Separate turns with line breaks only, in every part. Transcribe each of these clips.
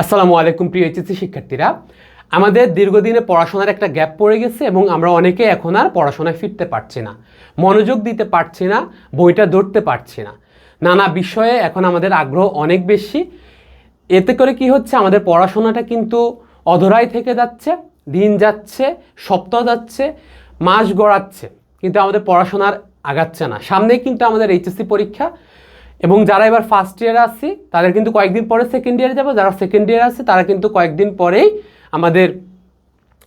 আসসালামু আলাইকুম, প্রিয় এইচএসসি শিক্ষার্থীরা। আমাদের দীর্ঘদিনে পড়াশোনার একটা গ্যাপ পড়ে গেছে এবং আমরা অনেকে এখন আর পড়াশোনায় ফিরতে পারছি না, মনোযোগ দিতে পারছি না, বইটা ধরতে পারছি না। নানা বিষয়ে এখন আমাদের আগ্রহ অনেক বেশি। এতে করে কি হচ্ছে, আমাদের পড়াশোনাটা কিন্তু অধরাই থেকে যাচ্ছে, দিন যাচ্ছে, সপ্তাহ যাচ্ছে, মাস গড়াচ্ছে। কিন্তু আমাদের পড়াশোনার আগাচ্ছে না। সামনেই কিন্তু আমাদের এইচএসসি পরীক্ষা এবং যারা এবার ফার্স্ট ইয়ারে আসছি তাদের কিন্তু কয়েকদিন পরে সেকেন্ড ইয়ারে যাব। যারা সেকেন্ড ইয়ারে আছে, তারা কিন্তু কয়েকদিন পরেই আমাদের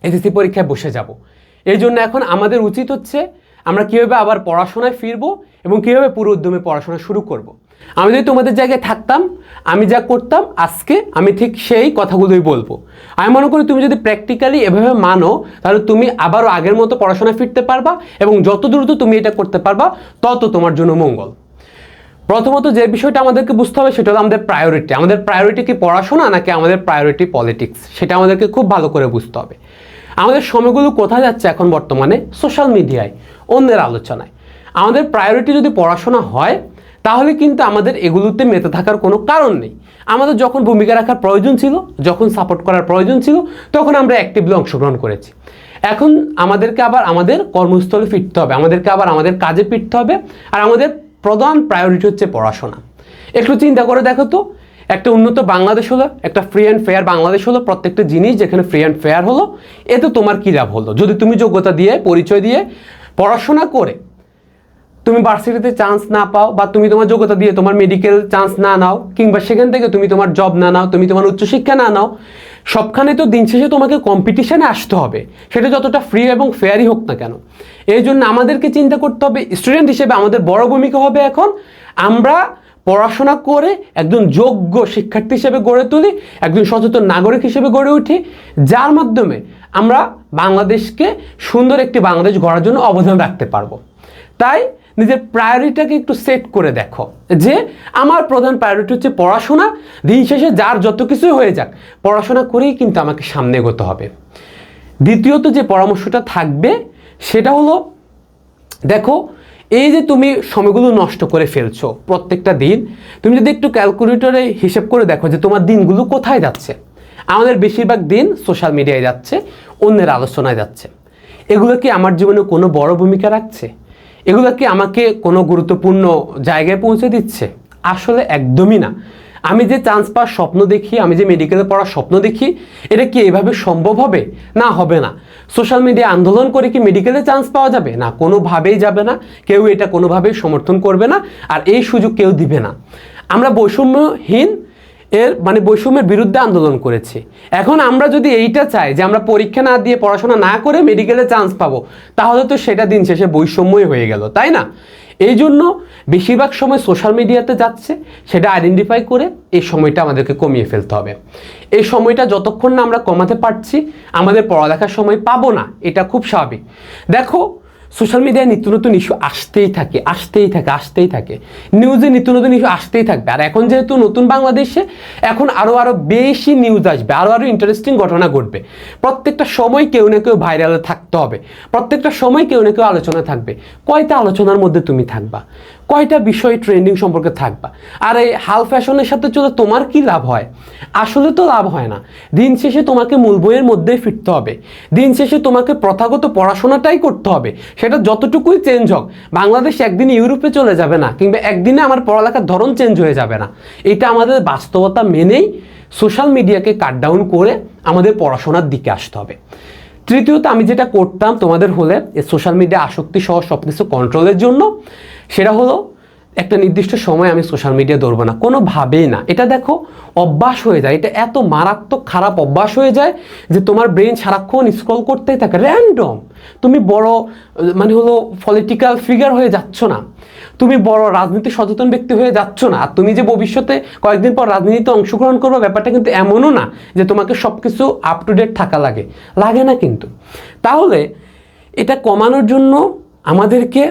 এসএসসি পরীক্ষায় বসে যাব। এই জন্য এখন আমাদের উচিত হচ্ছে আমরা কীভাবে আবার পড়াশোনায় ফিরবো এবং কীভাবে পুরো উদ্যমে পড়াশোনা শুরু করব। আমি যদি তোমাদের জায়গায় থাকতাম, আমি যা করতাম, আজকে আমি ঠিক সেই কথাগুলোই বলব। আমি মনে করি তুমি যদি প্র্যাকটিক্যালি এভাবে মানো, তাহলে তুমি আবারও আগের মতো পড়াশোনায় ফিরতে পারবা এবং যত দ্রুত তুমি এটা করতে পারবা, তত তোমার জন্য মঙ্গল। প্রথমত যে বিষয়টা আমাদেরকে বুঝতে হবে সেটা হলো আমাদের প্রায়োরিটি আমাদের প্রায়োরিটি কি পড়াশোনা নাকি আমাদের প্রায়োরিটি পলিটিক্স সেটা আমাদেরকে খুব ভালো করে বুঝতে হবে। আমাদের সময়গুলো কোথায় যাচ্ছে এখন বর্তমানে? সোশ্যাল মিডিয়ায় অন্যের আলোচনায়। আমাদের প্রায়োরিটি যদি পড়াশোনা হয়, তাহলে কিন্তু আমাদের এগুলোতে মেতে থাকার কোনো কারণ নেই। আমাদের যখন ভূমিকা রাখার প্রয়োজন ছিল, যখন সাপোর্ট করার প্রয়োজন ছিল, তখন আমরা অ্যাক্টিভলি অংশগ্রহণ করেছি। এখন আমাদেরকে আবার আমাদের কর্মস্থলে ফিরতে হবে। আমাদেরকে আবার আমাদের কাজে ফিরতে হবে। আর আমাদের প্রধান প্রায়োরিটি হচ্ছে পড়াশোনা। একটু চিন্তা করে দেখো তো, একটা উন্নত বাংলাদেশ হলো, একটা ফ্রি অ্যান্ড ফেয়ার বাংলাদেশ হলো, প্রত্যেকটা জিনিস যেখানে ফ্রি অ্যান্ড ফেয়ার হলো, এতে তোমার কী লাভ হলো? যদি তুমি যোগ্যতা দিয়ে, পরিচয় দিয়ে পড়াশোনা করে তুমি ভার্সিটিতে চান্স না পাও বা তুমি তোমার যোগ্যতা দিয়ে তোমার মেডিকেল চান্স না নাও, কিংবা সেখান থেকে তুমি তোমার জব না নাও, তুমি তোমার উচ্চশিক্ষা না নাও সবখানে তো দিন শেষে তোমাকে কম্পিটিশানে আসতে হবে। সেটা যতটা ফ্রি এবং ফেয়ারই হোক না কেন। এই জন্য আমাদেরকে চিন্তা করতে হবে স্টুডেন্ট হিসেবে আমাদের বড় ভূমিকা হবে এখন। আমরা পড়াশোনা করে একজন যোগ্য শিক্ষার্থী হিসেবে গড়ে তুলি, একজন সচেতন নাগরিক হিসেবে গড়ে উঠি। যার মাধ্যমে আমরা বাংলাদেশকে সুন্দর একটি বাংলাদেশ গড়ার জন্য অবদান রাখতে পারব। তাই নিজের প্রায়োরিটাকে একটু সেট করে দেখো। যে আমার প্রধান প্রায়োরিটি হচ্ছে পড়াশোনা, দিন শেষে যার যত কিছুই হয়ে যাক, পড়াশোনা করেই কিন্তু আমাকে সামনে এগোতে হবে। দ্বিতীয়ত যে পরামর্শটা থাকবে, সেটা হলো, দেখো, এই যে তুমি সময়গুলো নষ্ট করে ফেলছো প্রত্যেকটা দিন, তুমি যদি একটু ক্যালকুলেটরে হিসেব করে দেখো যে তোমার দিনগুলো কোথায় যাচ্ছে। আমাদের বেশিরভাগ দিন সোশ্যাল মিডিয়ায় যাচ্ছে, অন্যের আলোচনায় যাচ্ছে। এগুলো কি আমার জীবনে কোনো বড় ভূমিকা রাখছে? এগুলো কি আমাকে কোনো গুরুত্বপূর্ণ জায়গায় পৌঁছে দিচ্ছে? আসলে একদমই না। আমি যে চান্স পাওয়ার স্বপ্ন দেখি, আমি যে মেডিকেলে পড়ার স্বপ্ন দেখি, এটা কি এভাবে সম্ভব হবে? না হবে না। সোশ্যাল মিডিয়া আন্দোলন করে কি মেডিকেলে চান্স পাওয়া যাবে? না, কোনোভাবেই যাবে না। কেউ এটা কোনোভাবেই সমর্থন করবে না। আর এই সুযোগ কেউ দিবে না। আমরা বৈষম্যহীন এর মানে বৈষম্যের বিরুদ্ধে আন্দোলন করেছি। এখন আমরা যদি এইটা চাই যে আমরা পরীক্ষা না দিয়ে পড়াশোনা না করে মেডিকেলে চান্স পাবো, তাহলে তো সেটা দিন শেষে বৈষম্যই হয়ে গেল, তাই না? এই জন্য বেশিরভাগ সময় সোশ্যাল মিডিয়াতে যাচ্ছে, সেটা আইডেন্টিফাই করে এই সময়টা আমাদেরকে কমিয়ে ফেলতে হবে। এই সময়টা যতক্ষণ না আমরা কমাতে পারছি, আমাদের পড়ালেখার সময় পাবো না, এটা খুব স্বাভাবিক। দেখো সোশ্যাল মিডিয়ায় নিত্য নতুন ইস্যু আসতেই থাকে আসতেই থাকে আসতেই থাকে। নিউজে নিত্য নতুন ইস্যু আসতেই থাকবে। আর এখন যেহেতু নতুন বাংলাদেশে, এখন আরও আরও বেশি নিউজ আসবে আরও আরও ইন্টারেস্টিং ঘটনা ঘটবে। প্রত্যেকটা সময় কেউ না কেউ ভাইরালে থাকতে হবে। প্রত্যেকটা সময় কেউ না কেউ আলোচনা থাকবে। কয়টা আলোচনার মধ্যে তুমি থাকবা? কয়টা বিষয় ট্রেন্ডিং সম্পর্কে থাকবা? আর এই হাল ফ্যাশনের সাথে চলে তোমার কি লাভ হয়? আসলে তো লাভ হয় না। দিন শেষে তোমাকে মূল বইয়ের মধ্যেই ফিরতে হবে। দিন শেষে তোমাকে প্রথাগত পড়াশোনাটাই করতে হবে। সেটা যতটুকুই চেঞ্জ হোক, বাংলাদেশ একদিন ইউরোপে চলে যাবে না, কিংবা একদিনে আমার পড়ালেখার ধরন চেঞ্জ হয়ে যাবে না। এটা আমাদের বাস্তবতা মেনেই সোশ্যাল মিডিয়াকে কাট ডাউন করে আমাদের পড়াশোনার দিকে আসতে হবে। তৃতীয়ত, আমি যেটা করতাম তোমাদের হলে সোশ্যাল মিডিয়া আসক্তি সহ সব কিছু কন্ট্রোলের জন্য সেটা হলো একটা নির্দিষ্ট সময় আমি সোশ্যাল মিডিয়া ধরবো না। কোনোভাবেই না। এটা দেখো, অভ্যাস হয়ে যায়। এটা এত মারাত্মক খারাপ অভ্যাস হয়ে যায় যে তোমার ব্রেন সারাক্ষণ স্ক্রল করতেই থাকে। র্যান্ডম তুমি বড় মানে হলো পলিটিক্যাল ফিগার হয়ে যাচ্ছ না। তুমি বড় রাজনীতি সচেতন ব্যক্তি হয়ে যাচ্ছ না। আর তুমি যে ভবিষ্যতে কয়েকদিন পর রাজনীতিতে অংশগ্রহণ করবে, ব্যাপারটা কিন্তু এমনও না যে তোমাকে সব কিছু আপ টু ডেট থাকা লাগে। লাগে না কিন্তু। তাহলে এটা কমানোর জন্য আমাদেরকে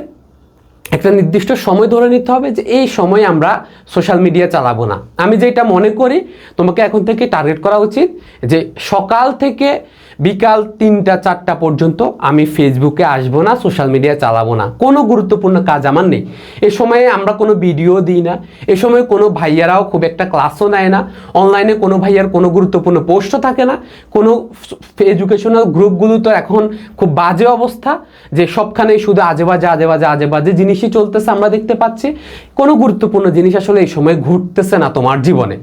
একটা নির্দিষ্ট সময় ধরে নিতে হবে যে এই সময় আমরা সোশ্যাল মিডিয়া চালাবো না। আমি যেটা মনে করি, তোমাকে এখন থেকে টার্গেট করা উচিত যে সকাল থেকে বিকাল তিনটা, চারটা পর্যন্ত আমি ফেসবুকে আসব না সোশ্যাল মিডিয়া চালাবো না। কোনো গুরুত্বপূর্ণ কাজ আমার নেই। এ সময়ে আমরা কোনো ভিডিও দিই না। এ সময় কোনো ভাইয়ারাও খুব একটা ক্লাসও নেয় না। অনলাইনে কোনো ভাইয়ার কোনো গুরুত্বপূর্ণ পোস্টও থাকে না। কোনো এডুকেশনাল গ্রুপগুলো তো এখন খুব বাজে অবস্থা যে সবখানেই শুধু আজে বাজে আজে বাজে আজে বাজে জিনিসই চলতেছে আমরা দেখতে পাচ্ছি। কোনো গুরুত্বপূর্ণ জিনিস আসলে এই সময় ঘুরতেছে না তোমার জীবনে।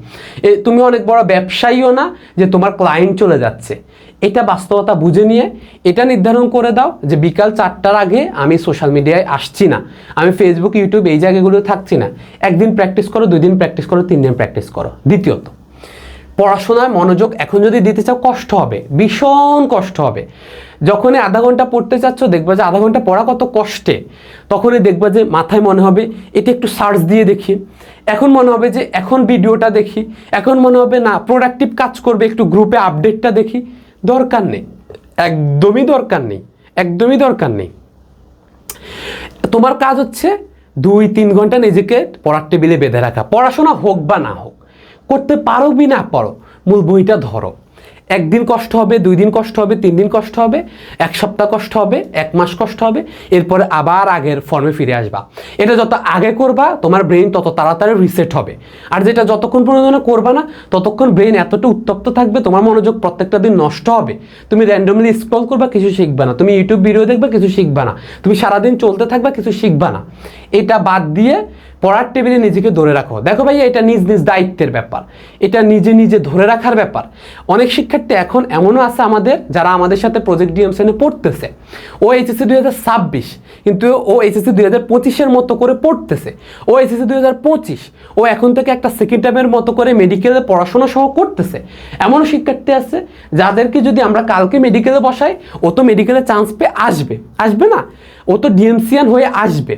এ তুমি অনেক বড় ব্যবসায়ীও না যে তোমার ক্লায়েন্ট চলে যাচ্ছে। এটা বাস্তবতা বুঝে নিয়ে এটা নির্ধারণ করে দাও যে বিকাল চারটার আগে আমি সোশ্যাল মিডিয়ায় আসছি না। আমি ফেসবুক ইউটিউব এই জায়গাগুলো থাকছি না। একদিন প্র্যাকটিস করো, দুই দিন প্র্যাকটিস করো, তিন দিন প্র্যাকটিস করো। দ্বিতীয়ত, পড়াশোনায় মনোযোগ এখন যদি দিতে চাও কষ্ট হবে, ভীষণ কষ্ট হবে। যখনই আধা ঘণ্টা পড়তে চাচ্ছ, দেখবা যে আধা ঘণ্টা পড়া কত কষ্টে। তখনই দেখবা যে মাথায় মনে হবে, এটা একটু সার্চ দিয়ে দেখি। এখন মনে হবে যে এখন ভিডিওটা দেখি। এখন মনে হবে না প্রোডাক্টিভ কাজ করবে, একটু গ্রুপে আপডেটটা দেখি। দরকার নেই। একদমই দরকার নেই। একদমই দরকার নেই। তোমার কাজ হচ্ছে দুই, তিন ঘণ্টা নিজেকে পড়ার টেবিলে বেঁধে রাখা। পড়াশোনা হোক বা না হোক, করতে পারো বি না পারো, মূল বইটা ধরো। একদিন কষ্ট হবে, দুই দিন কষ্ট হবে, তিন দিন কষ্ট হবে, এক সপ্তাহ কষ্ট হবে, এক মাস কষ্ট হবে, এরপরে আবার আগের ফর্মে ফিরে আসবা। এটা যত আগে করবা, তোমার ব্রেন তত তাড়াতাড়ি রিসেট হবে। আর যেটা যতক্ষণ পর্যন্ত করবা না, ততক্ষণ ব্রেন এতটা উত্তপ্ত থাকবে, তোমার মনোযোগ প্রত্যেকটা দিন নষ্ট হবে। তুমি র্যান্ডমলি স্ক্রল করবা, কিছু শিখবা না। তুমি ইউটিউব ভিডিও দেখবা, কিছু শিখবা না। তুমি সারাদিন চলতে থাকবা, কিছু শিখবা না। এটা বাদ দিয়ে পড়ার টেবিলে নিজেকে ধরে রাখো। দেখো ভাইয়া, এটা নিজ নিজ দায়িত্বের ব্যাপার। এটা নিজে নিজে ধরে রাখার ব্যাপার। অনেক শিক্ষার্থী এখন এমনও আছে আমাদের যারা আমাদের সাথে প্রজেক্ট ডিএমসেনে পড়তেছে। ও এইচএসসি দুই হাজার ছাব্বিশ, কিন্তু ও এইচএসসি দুই হাজার পঁচিশের মতো করে পড়তেছে। ও এইচএসসি দুই হাজার পঁচিশ, ও এখন থেকে একটা সেকেন্ড টাইমের মতো করে মেডিকেলে পড়াশোনা সহ করতেছে। এমন শিক্ষার্থী আছে, যাদেরকে যদি আমরা কালকে মেডিকেলে বসাই, ও তো মেডিকেলে চান্স পেয়ে আসবে। আসবে না? ও তো ডিএমসিয়ান হয়ে আসবে।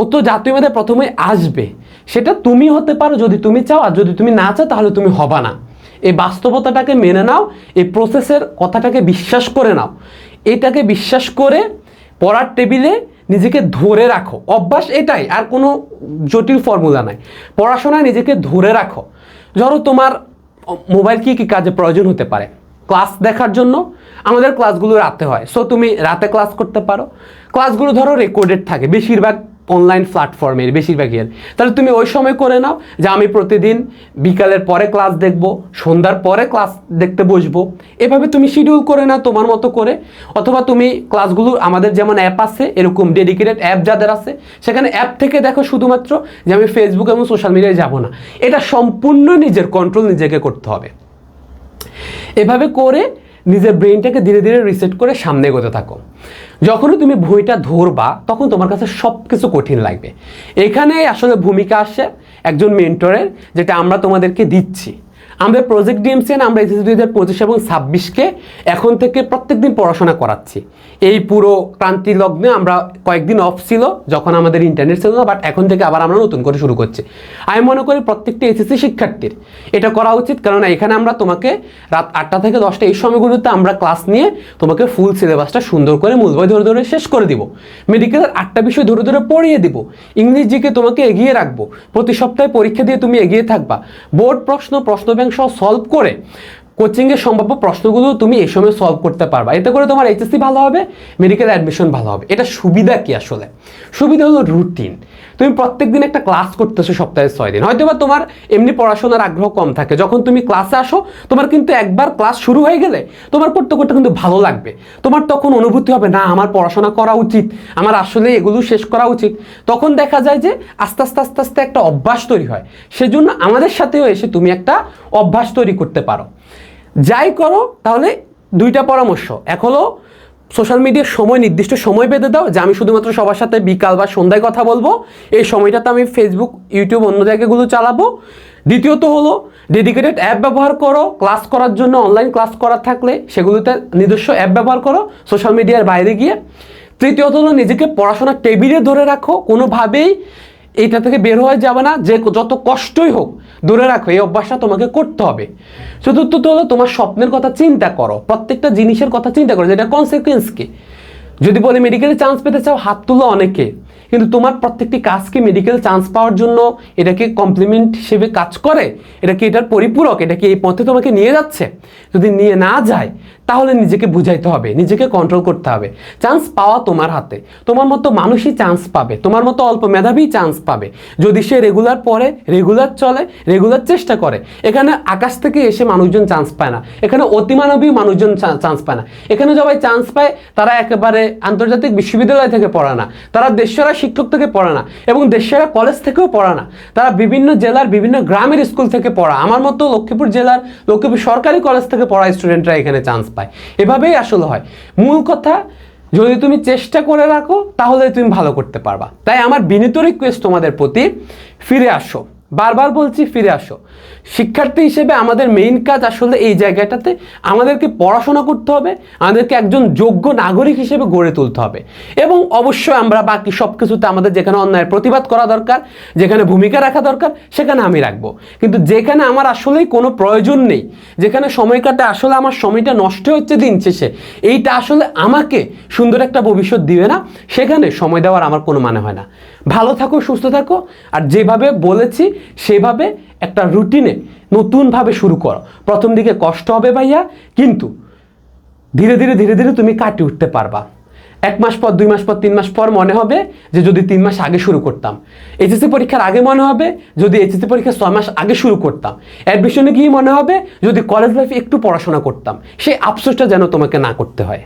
ও তো জাতীয় মেধায় প্রথমে আসবে। সেটা তুমি হতে পারো যদি তুমি চাও, আর যদি তুমি না চাও তাহলে তুমি হবা না। এই বাস্তবতাটাকে মেনে নাও, এই প্রসেসের কথাটাকে বিশ্বাস করে নাও। এটাকে বিশ্বাস করে পড়ার টেবিলে নিজেকে ধরে রাখো। অভ্যাস এটাই, আর কোনো জটিল ফর্মুলা নাই। পড়াশোনায় নিজেকে ধরে রাখো। ধরো তোমার মোবাইল কি কি কাজে প্রয়োজন হতে পারে? ক্লাস দেখার জন্য আমাদের ক্লাসগুলো রাতে হয়। সো তুমি রাতে ক্লাস করতে পারো। ক্লাসগুলো ধরো রেকর্ডেড থাকে। বেশিরভাগ অনলাইন প্ল্যাটফর্মের বেশিরভাগই এর তাহলে তুমি ওই সময় করে নাও যে আমি প্রতিদিন বিকালের পরে ক্লাস দেখব, সন্ধ্যার পরে ক্লাস দেখতে বসবো। এভাবে তুমি শিডিউল করে নাও তোমার মতো করে। অথবা তুমি ক্লাসগুলো আমাদের যেমন অ্যাপ আছে, এরকম ডেডিকেটেড অ্যাপ যাদের আছে, সেখানে অ্যাপ থেকে দেখো শুধুমাত্র যে আমি ফেসবুক এবং সোশ্যাল মিডিয়ায় যাব না। এটা সম্পূর্ণ নিজের কন্ট্রোল নিজেকে করতে হবে। এভাবে করে নিজের ব্রেনটাকে ধীরে ধীরে রিসেট করে সামনে এগোতে থাকো। যখনই তুমি বইটা ধরবা, তখন তোমার কাছে সব কিছু কঠিন লাগবে। এখানে আসলে ভূমিকা আসে একজন মেন্টরের যেটা আমরা তোমাদেরকে দিচ্ছি। আমাদের প্রজেক্ট ডিএমসিএন আমরা এসএসসি দুই হাজার পঁচিশ এবং ছাব্বিশকে এখন থেকে প্রত্যেকদিন পড়াশোনা করাচ্ছি। এই পুরো ক্রান্তি লগ্নে আমরা কয়েকদিন অফ ছিল যখন আমাদের ইন্টারনেট ছিল না বাট এখন থেকে আবার আমরা নতুন করে শুরু করছি। আমি মনে করি প্রত্যেকটি এসএসসি শিক্ষার্থীর এটা করা উচিত কারণ এখানে আমরা তোমাকে রাত আটটা থেকে দশটা এই সময়গুলোতে আমরা ক্লাস নিয়ে তোমাকে ফুল সিলেবাসটা সুন্দর করে মূল বই ধরে ধরে শেষ করে দিব। মেডিকেলের আটটা বিষয় ধরে ধরে পড়িয়ে দিব। ইংলিশ জিকে তোমাকে এগিয়ে রাখব। প্রতি সপ্তাহে পরীক্ষা দিয়ে তুমি এগিয়ে থাকবা। বোর্ড প্রশ্ন প্রশ্ন ব্যাংক সহ সলভ করে কোচিংয়ের সম্ভাব্য প্রশ্নগুলো তুমি এই সময় সলভ করতে পারবা। এতে করে তোমার এইচএসসি ভালো হবে মেডিকেল অ্যাডমিশন ভালো হবে। এটা সুবিধা কি আসলে? সুবিধা হলো রুটিন তুমি প্রত্যেক দিন একটা ক্লাস করতেছো সপ্তাহে ছয় দিন। হয়তো বা তোমার এমনি পড়াশোনার আগ্রহ কম থাকে। যখন তুমি ক্লাসে আসো, তোমার কিন্তু একবার ক্লাস শুরু হয়ে গেলে তোমার পড়তে করতে কিন্তু ভালো লাগবে। তোমার তখন অনুভূতি হবে, না, আমার পড়াশোনা করা উচিত। আমার আসলে এগুলো শেষ করা উচিত। তখন দেখা যায় যে আস্তে আস্তে আস্তে আস্তে একটা অভ্যাস তৈরি হয়। সেজন্য আমাদের সাথেও এসে তুমি একটা অভ্যাস তৈরি করতে পারো। যাই করো, তাহলে দুইটা পরামর্শ। এক হলো সোশ্যাল মিডিয়ার সময়, নির্দিষ্ট সময় বেঁধে দাও যে আমি শুধুমাত্র সবার সাথে বিকাল বা সন্ধ্যায় কথা বলব। এই সময়টাতে আমি ফেসবুক ইউটিউব অন্য জায়গাগুলো চালাবো। দ্বিতীয়ত হলো ডেডিকেটেড অ্যাপ ব্যবহার করো। ক্লাস করার জন্য অনলাইন ক্লাস করার থাকলে সেগুলোতে নিজস্ব অ্যাপ ব্যবহার করো সোশ্যাল মিডিয়ার বাইরে গিয়ে। তৃতীয়ত হলো, নিজেকে পড়াশোনার টেবিলে ধরে রাখো। কোনোভাবেই এইটা থেকে বের হয়ে যাবে না। যে যত কষ্টই হোক দূরে রাখো, এই অভ্যাসটা তোমাকে করতে হবে। চতুর্থত হলো তোমার স্বপ্নের কথা চিন্তা করো, প্রত্যেকটা জিনিসের কথা চিন্তা করো, যেটা কনসিকুয়েন্স কি? যদি বলি মেডিকেলে চান্স পেতে চাও, হাত তুলো অনেকে, কিন্তু তোমার প্রত্যেকটি কাজকে মেডিকেল চান্স পাওয়ার জন্য এটাকে কমপ্লিমেন্ট হিসেবে কাজ করে? এটা কি এটার পরিপূরক? এটা কি এই পথে তোমাকে নিয়ে যাচ্ছে? যদি নিয়ে না যায় তাহলে নিজেকে বুঝাইতে হবে, নিজেকে কন্ট্রোল করতে হবে। চান্স পাওয়া তোমার হাতে। তোমার মতো মানুষই চান্স পাবে। তোমার মতো অল্প মেধাবী চান্স পাবে। যদি সে রেগুলার পড়ে রেগুলার চলে রেগুলার চেষ্টা করে, এখানে আকাশ থেকে এসে মানুষজন চান্স পায় না। এখানে অতিমানবী মানুষজন চান্স পায় না। এখানে সবাই চান্স পায়, তারা একেবারে আন্তর্জাতিক বিশ্ববিদ্যালয় থেকে পড়ে না। তারা দেশসেরা শিক্ষক থেকে পড়ে না এবং দেশসেরা কলেজ থেকেও পড়ে না। তারা বিভিন্ন জেলার বিভিন্ন গ্রামের স্কুল থেকে পড়া। আমার মতো লক্ষ্মীপুর জেলার, লক্ষ্মীপুর সরকারি কলেজ থেকে পড়া স্টুডেন্টরা এখানে চান্স পায়। এভাবেই আসলে হয়। মূল কথা, যদি তুমি চেষ্টা করে রাখো, তাহলে তুমি ভালো করতে পারবা। তাই আমার বিনীত রিকোয়েস্ট তোমাদের প্রতি, ফিরে আসো। বারবার বলছি ফিরে আসো। শিক্ষার্থী হিসেবে আমাদের মেইন কাজ আসলে এই জায়গাটাতে আমাদেরকে পড়াশোনা করতে হবে, আমাদেরকে একজন যোগ্য নাগরিক হিসেবে গড়ে তুলতে হবে। এবং অবশ্যই আমরা বাকি সব কিছুতে আমাদের যেখানে অন্যায়ের প্রতিবাদ করা দরকার, যেখানে ভূমিকা রাখা দরকার, সেখানে আমি রাখব। কিন্তু যেখানে আমার আসলেই কোনো প্রয়োজন নেই, যেখানে সময় কাটে, আসলে আমার সময়টা নষ্ট হচ্ছে দিন শেষে, এইটা আসলে আমাকে সুন্দর একটা ভবিষ্যৎ দিবে না, সেখানে সময় দেওয়ার আমার কোনো মানে হয় না। ভালো থাকো, সুস্থ থাকো, আর যেভাবে বলেছি সেভাবে একটা রুটিনে নতুনভাবে শুরু করো। প্রথম দিকে কষ্ট হবে ভাইয়া, কিন্তু ধীরে ধীরে ধীরে ধীরে তুমি কাটিয়ে উঠতে পারবা। এক মাস পর, দুই মাস পর, তিন মাস পর মনে হবে যে যদি তিন মাস আগে শুরু করতাম। এইচএসসি পরীক্ষার আগে মনে হবে যদি এইচএসসি পরীক্ষা ছয় মাস আগে শুরু করতাম। অ্যাডমিশনে গিয়ে মনে হবে যদি কলেজ লাইফে একটু পড়াশোনা করতাম। সেই আফসোসটা যেন তোমাকে না করতে হয়।